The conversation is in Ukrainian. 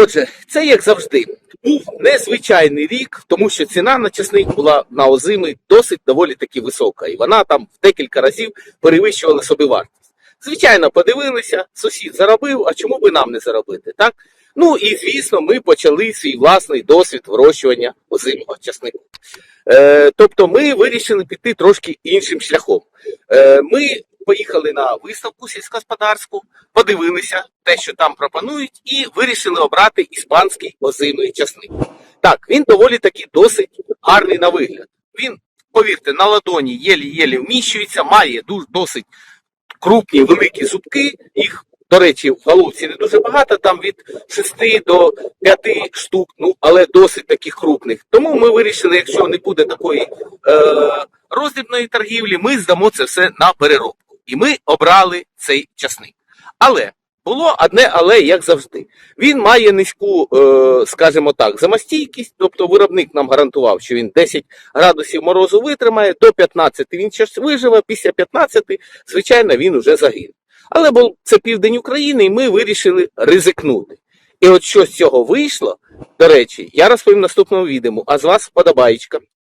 Отже, це як завжди був незвичайний рік, тому що ціна на часник була на озими досить доволі таки висока, і вона там в декілька разів перевищувала собівартість. Звичайно, подивилися, сусід заробив, а чому би нам не заробити, так? Ну і звісно, ми почали свій власний досвід вирощування озимого часнику. Е, тобто ми вирішили піти трошки іншим шляхом. Е, ми поїхали на виставку сільськогосподарську, подивилися те, що там пропонують, і вирішили обрати іспанський озимий часник. Так, він доволі таки досить гарний на вигляд. Він, повірте, на ладоні єлі-єлі вміщується, має досить крупні великі зубки. Їх, до речі, в головці не дуже багато, там від 6 до 5 штук, ну але досить таких крупних. Тому ми вирішили, якщо не буде такої е, роздрібної торгівлі, ми здамо це все на переробку. І ми обрали цей часник. Але було одне але, як завжди. Він має низьку, е, скажімо так, замостійкість, тобто виробник нам гарантував, що він 10 градусів морозу витримає, до 15 він виживе, після 15, звичайно, він уже загине. Але це південь України, і ми вирішили ризикнути. І от що з цього вийшло, до речі, я розповім в наступному відео, а з вас вподобаєчка.